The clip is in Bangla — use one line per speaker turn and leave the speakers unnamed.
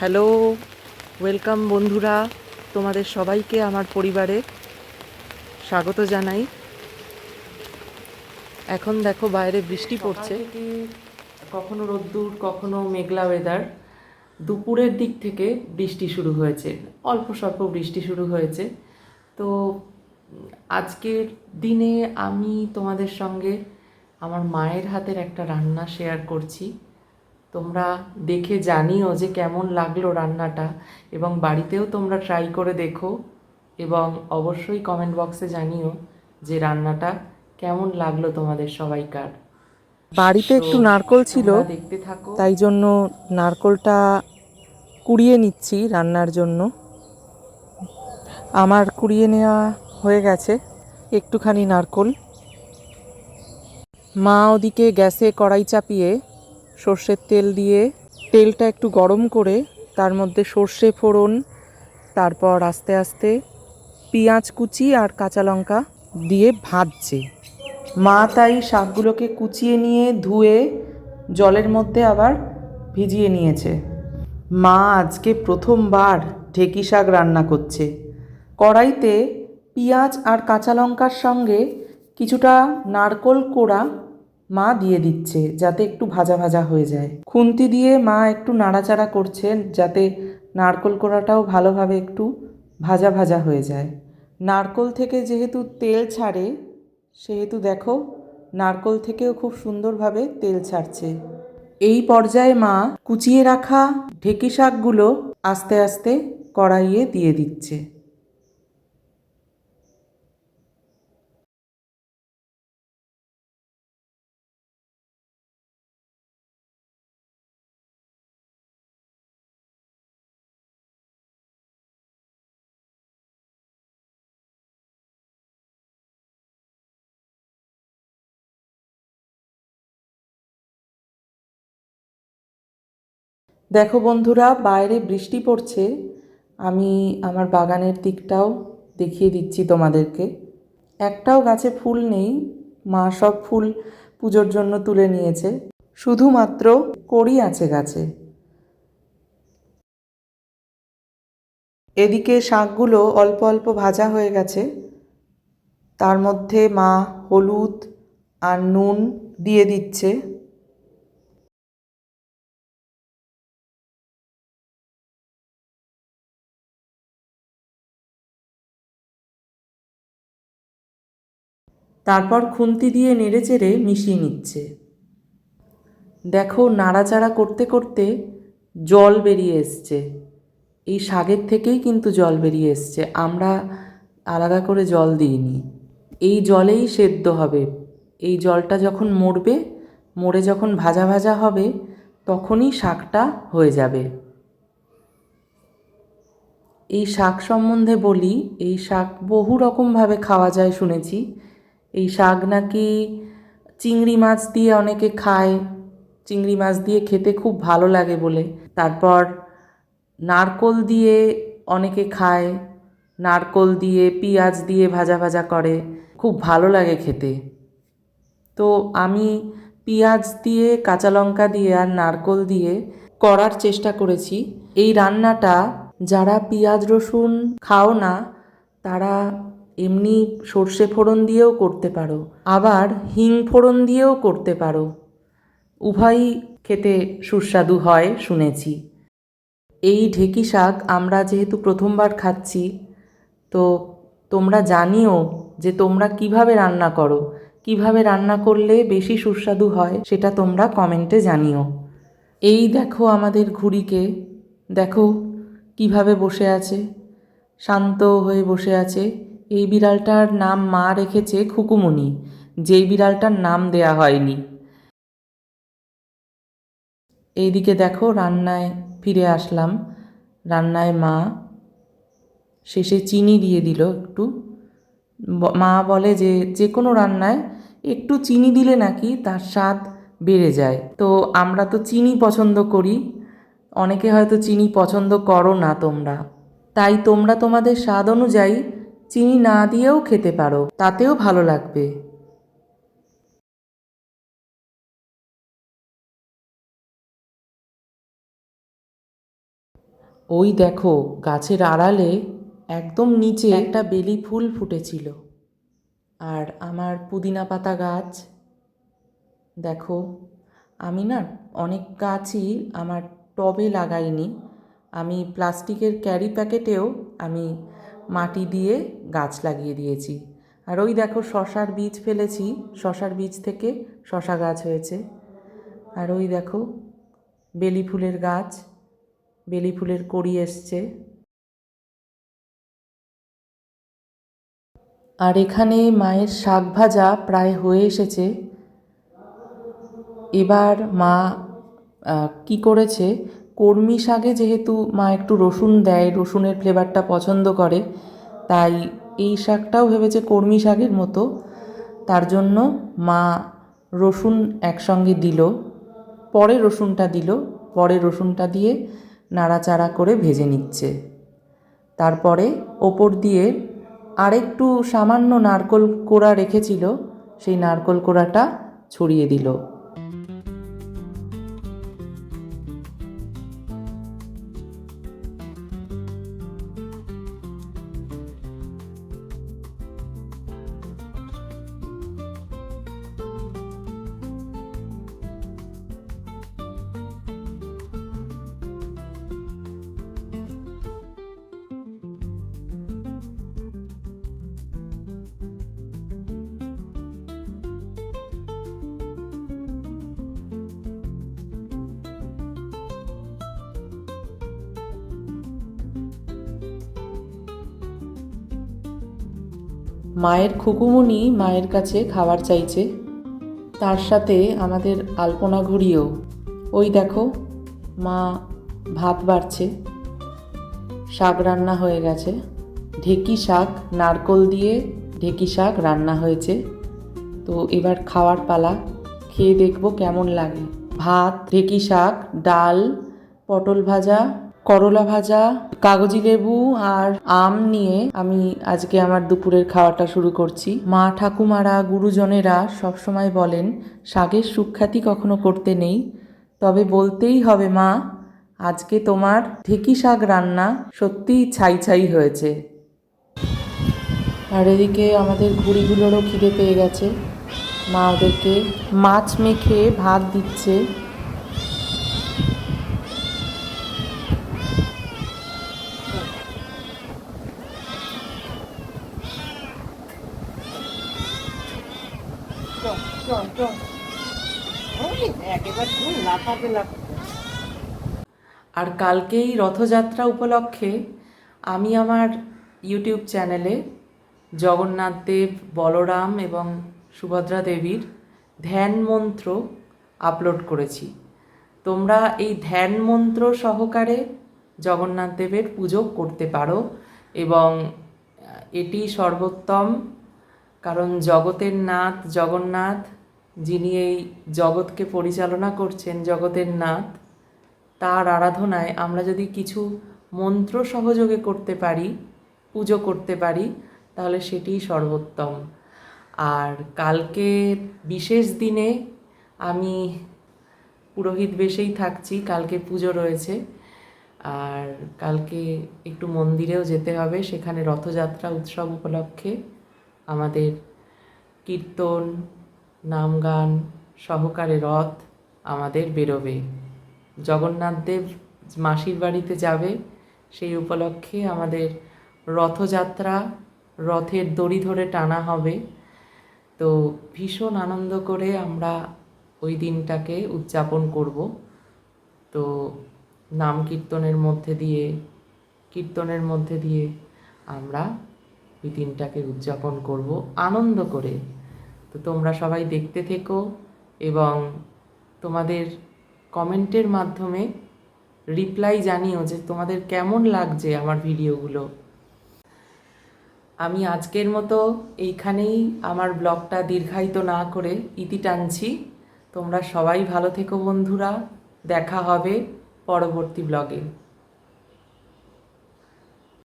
হ্যালো ওয়েলকাম বন্ধুরা তোমাদের সবাইকে আমার পরিবারে স্বাগত জানাই। এখন দেখো বাইরে বৃষ্টি পড়ছে। কখনো রোদ্দুর কখনো মেঘলা ওয়েদার দুপুরের দিক থেকে বৃষ্টি শুরু হয়েছে অল্প স্বল্প বৃষ্টি শুরু হয়েছে। তো আজকের দিনে আমি তোমাদের সঙ্গে আমার মায়ের হাতের একটা রান্না শেয়ার করছি। তোমরা দেখে জানিও যে কেমন লাগল রান্নাটা এবং বাড়িতেও তোমরা ট্রাই করে দেখো এবং অবশ্যই কমেন্ট বক্সে জানিও যে রান্নাটা কেমন লাগল তোমাদের সবাইকার।
বাড়িতে একটু নারকল ছিল
দেখতে থাকো।
তাই জন্য নারকলটা কুড়িয়ে নিচ্ছি রান্নার জন্য। আমার কুড়িয়ে নেওয়া হয়ে গেছে একটুখানি নারকল। মা ওদিকে গ্যাসে কড়াই চাপিয়ে সর্ষের তেল দিয়ে তেলটা একটু গরম করে তার মধ্যে সর্ষে ফোড়ন, তারপর আস্তে আস্তে পেঁয়াজ কুচি আর কাঁচা লঙ্কা দিয়ে ভাজছে। মা তাই শাকগুলোকে কুচিয়ে নিয়ে ধুয়ে জলের মধ্যে আবার ভিজিয়ে নিয়েছে। মা আজকে প্রথমবার ঢেকি শাক রান্না করছে। কড়াইতে পেঁয়াজ আর কাঁচা লঙ্কার সঙ্গে কিছুটা নারকোল কোড়া মা দিয়ে দিচ্ছে যাতে একটু ভাজা ভাজা হয়ে যায়। খুন্তি দিয়ে মা একটু নাড়াচাড়া করছে যাতে নারকোল কোড়াটাও ভালোভাবে একটু ভাজা ভাজা হয়ে যায়। নারকোল থেকে যেহেতু তেল ছাড়ে, সেহেতু দেখো নারকোল থেকেও খুব সুন্দরভাবে তেল ছাড়ছে। এই পর্যায়ে মা কুচিয়ে রাখা ঢেকি শাকগুলো আস্তে আস্তে কড়াইয়ে দিয়ে দিচ্ছে। দেখো বন্ধুরা, বাইরে বৃষ্টি পড়ছে। আমি আমার বাগানের দিকটাও দেখিয়ে দিচ্ছি তোমাদেরকে। একটাও গাছে ফুল নেই, মা সব ফুল পুজোর জন্য তুলে নিয়েছে। শুধুমাত্র কড়ি আছে গাছে। এদিকে শাকগুলো অল্প অল্প ভাজা হয়ে গেছে। তার মধ্যে মা হলুদ আর নুন দিয়ে দিচ্ছে। তারপর খুন্তি দিয়ে নেড়েচেড়ে মিশিয়ে নিচ্ছে। দেখো নাড়াচাড়া করতে করতে জল বেরিয়ে এসছে। এই শাকের থেকেই কিন্তু জল বেরিয়ে এসছে। আমরা আলাদা করে জল দিইনি। এই জলেই সেদ্ধ হবে। এই জলটা যখন মরবে, মরে যখন ভাজা ভাজা হবে, তখনই শাকটা হয়ে যাবে। এই শাক সম্বন্ধে বলি, এই শাক বহু রকমভাবে খাওয়া যায় শুনেছি। এই শাক নাকি চিংড়ি মাছ দিয়ে অনেকে খায়। চিংড়ি মাছ দিয়ে খেতে খুব ভালো লাগে বলে। তারপর নারকোল দিয়ে অনেকে খায়। নারকোল দিয়ে, পেঁয়াজ দিয়ে ভাজা ভাজা করে। খুব ভালো লাগে খেতে। তো আমি পেঁয়াজ দিয়ে, কাঁচা লঙ্কা দিয়ে আর নারকোল দিয়ে করার চেষ্টা করেছি। এই রান্নাটা যারা পেঁয়াজ রসুন খাও না, তারা এমনি সর্ষে ফোড়ন দিয়েও করতে পারো, আবার হিং ফোড়ন দিয়েও করতে পারো। উভয়ই খেতে সুস্বাদু হয় শুনেছি। এই ঢেকি শাক আমরা যেহেতু প্রথমবার খাচ্ছি, তো তোমরা জানিও যে তোমরা কীভাবে রান্না করো, কীভাবে রান্না করলে বেশি সুস্বাদু হয় সেটা তোমরা কমেন্টে জানিও। এই দেখো আমাদের ঘুড়িকে, দেখো কীভাবে বসে আছে শান্ত হয়ে বসে আছে। এই বিড়ালটার নাম মা রেখেছে খুকুমণি যেই বিড়ালটার নাম দেয়া হয়নি। এইদিকে দেখো, রান্নায় ফিরে আসলাম। রান্নায় মা শেষে চিনি দিয়ে দিল একটু। মা বলে যে যে কোনো রান্নায় একটু চিনি দিলে নাকি তার স্বাদ বেড়ে যায়। তো আমরা তো চিনি পছন্দ করি। অনেকে হয়তো চিনি পছন্দ করো না তোমরা। তাই তোমরা তোমাদের স্বাদ অনুযায়ী চিনি না দিয়েও খেতে পারো, তাতেও ভালো লাগবে। ওই দেখো, গাছের আড়ালে একদম নিচে একটা বেলি ফুল ফুটেছিল। আর আমার পুদিনা পাতা গাছ, দেখো, আমি না অনেক গাছই আমার টবে লাগাইনি। আমি প্লাস্টিকের ক্যারি প্যাকেটেও আমি মাটি দিয়ে গাছ লাগিয়ে দিয়েছি। আর ওই দেখো শশার বীজ ফেলেছি, শশার বীজ থেকে শশা গাছ হয়েছে। আর ওই দেখো বেলি ফুলের গাছ, বেলি ফুলের কড়ি এসছে। আর এখানে মায়ের শাক ভাজা প্রায় হয়ে এসেছে। এবার মা কি করেছে? কর্মি শাকে যেহেতু মা একটু রসুন দেয়, রসুনের ফ্লেভারটা পছন্দ করে, তাই এই শাকটাও ভেবেছে কর্মি শাকের মতো। তার জন্য মা রসুন একসঙ্গে দিল, পরে রসুনটা দিল, পরে রসুনটা দিয়ে নাড়াচাড়া করে ভেজে নিচ্ছে। তারপরে ওপর দিয়ে আরেকটু সামান্য নারকোল কোড়া রেখেছিল, সেই নারকোল কোড়াটা ছড়িয়ে দিল। মায়ের খুকুমুনি মায়ের কাছে খাবার চাইছে। তার সাথে আমাদের আলপনা ঘুরিও ওই দেখো, মা ভাত বাড়ছে। শাক রান্না হয়ে গেছে। ঢেকি শাক, নারকোল দিয়ে ঢেকি শাক রান্না হয়েছে। তো এবার খাওয়ার পালা। খেয়ে দেখব কেমন লাগে। ভাত, ঢেকি শাক, ডাল, পটল ভাজা করলা ভাজা, কাগজি লেবু আর আম নিয়ে আমি আজকে আমার দুপুরের খাওয়াটা শুরু করছি। মা ঠাকুমারা, গুরুজনেরা সবসময় বলেন, শাকের সুখ্যাতি কখনো করতে নেই। তবে বলতেই হবে, মা, আজকে তোমার ঢেকি শাক রান্না সত্যিই ছাই ছাই হয়েছে। আর এদিকে আমাদের ঘুড়িগুলোরও খিদে পেয়ে গেছে। মা ওদেরকে মাছ মেখে ভাত দিচ্ছে। আর কালকেই রথযাত্রা উপলক্ষে আমি আমার ইউটিউব চ্যানেলে জগন্নাথ দেব, বলরাম এবং সুভদ্রা দেবীর ধ্যান মন্ত্র আপলোড করেছি। তোমরা এই ধ্যান মন্ত্র সহকারে জগন্নাথ দেবের পুজো করতে পারো এবং এটি সর্বোত্তম, কারণ জগতের নাথ জগন্নাথ, যিনি এই জগৎকে পরিচালনা করছেন জগতের নাথ তার আরাধনায় আমরা যদি কিছু মন্ত্র সহযোগে করতে পারি, পুজো করতে পারি, তাহলে সেটিই সর্বোত্তম। আর কালকে বিশেষ দিনে আমি পুরোহিত বেশেই থাকছি, কালকে পুজো রয়েছে। আর কালকে একটু মন্দিরেও যেতে হবে, সেখানে রথযাত্রা উৎসব উপলক্ষে আমাদের কীর্তন নাম গান সহকারে রথ আমাদের বেরোবে। জগন্নাথ দেব মাসির বাড়িতে যাবে, সেই উপলক্ষে আমাদের রথযাত্রা রথের দড়ি ধরে টানা হবে। তো ভীষণ আনন্দ করে আমরা ওই দিনটাকে উদযাপন করব। তো নাম কীর্তনের মধ্যে দিয়ে, কীর্তনের মধ্যে দিয়ে আমরা ওই দিনটাকে উদযাপন করব আনন্দ করে। তো তোমরা সবাই দেখতে থেকো এবং তোমাদের কমেন্টের মাধ্যমে রিপ্লাই জানিও যে তোমাদের কেমন লাগছে আমার ভিডিওগুলো। আমি আজকের মতো এইখানেই আমার ব্লগটা দীর্ঘায়িত না করে ইতি টানছি। তোমরা সবাই ভালো থেকো বন্ধুরা, দেখা হবে পরবর্তী ব্লগে।